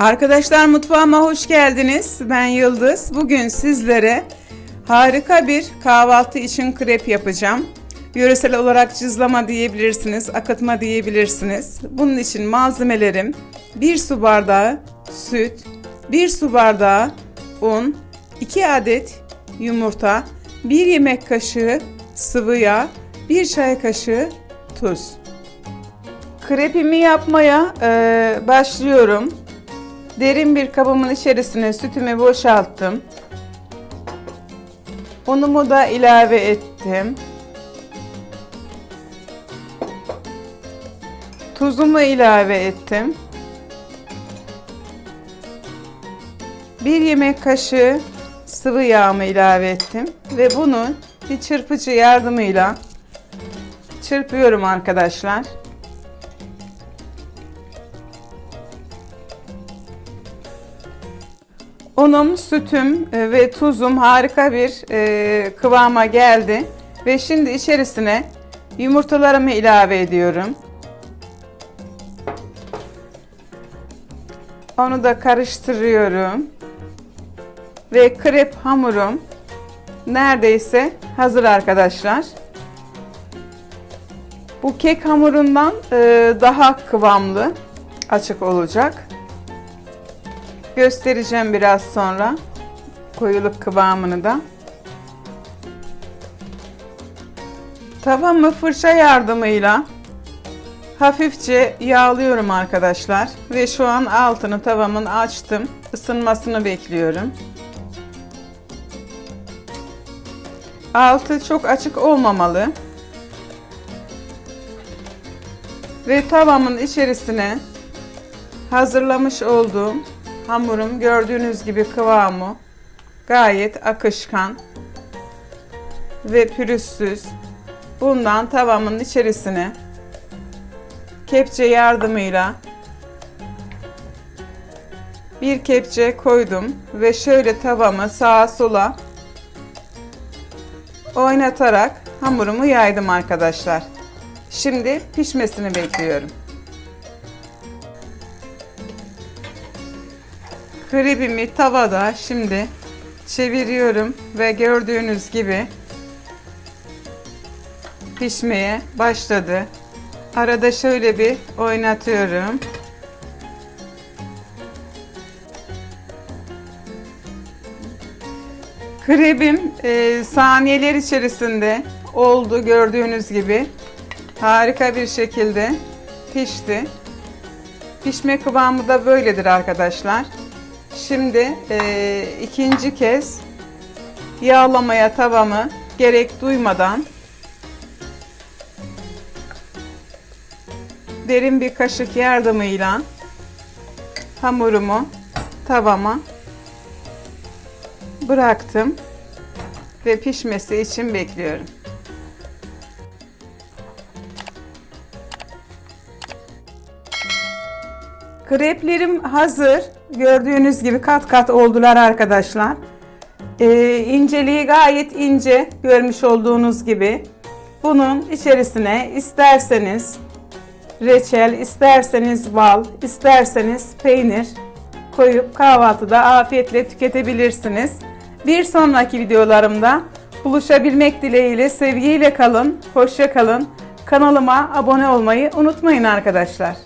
Arkadaşlar mutfağıma hoş geldiniz. Ben Yıldız. Bugün sizlere harika bir kahvaltı için krep yapacağım. Yöresel olarak cızlama diyebilirsiniz, akıtma diyebilirsiniz. Bunun için malzemelerim 1 su bardağı süt, 1 su bardağı un, 2 adet yumurta, 1 yemek kaşığı sıvı yağ, 1 çay kaşığı tuz. Krepimi yapmaya eee, başlıyorum. Derin bir kabımın içerisine sütümü boşalttım. Unumu da ilave ettim. Tuzumu ilave ettim. Bir yemek kaşığı sıvı yağımı ilave ettim ve bunu bir çırpıcı yardımıyla çırpıyorum arkadaşlar. Unum, sütüm e, ve tuzum harika bir e, kıvama geldi. Ve şimdi içerisine yumurtalarımı ilave ediyorum. Onu da karıştırıyorum. Ve krep hamurum neredeyse hazır arkadaşlar. Bu kek hamurundan e, daha kıvamlı, açık olacak. Göstereceğim biraz sonra koyuluk kıvamını da. Tavamı fırça yardımıyla hafifçe yağlıyorum arkadaşlar ve şu an altını tavamın açtım. Isınmasını bekliyorum. Altı çok açık olmamalı. Ve tavamın içerisine hazırlamış olduğum hamurum gördüğünüz gibi kıvamı gayet akışkan ve pürüzsüz. Bundan tavamın içerisine kepçe yardımıyla bir kepçe koydum ve şöyle tavamı sağa sola oynatarak hamurumu yaydım arkadaşlar. Şimdi pişmesini bekliyorum. Krebimi tavada şimdi çeviriyorum ve gördüğünüz gibi pişmeye başladı. Arada şöyle bir oynatıyorum. Krebim e, saniyeler içerisinde oldu gördüğünüz gibi. Harika bir şekilde pişti. Pişme kıvamı da böyledir arkadaşlar. Şimdi e, ikinci kez yağlamaya tavamı gerek duymadan derin bir kaşık yardımıyla hamurumu tavama bıraktım ve pişmesi için bekliyorum. Kreplerim hazır. Gördüğünüz gibi kat kat oldular arkadaşlar. Ee, inceliği gayet ince görmüş olduğunuz gibi. Bunun içerisine isterseniz reçel, isterseniz bal, isterseniz peynir koyup kahvaltıda afiyetle tüketebilirsiniz. Bir sonraki videolarımda buluşabilmek dileğiyle sevgiyle kalın, hoşça kalın. Kanalıma abone olmayı unutmayın arkadaşlar.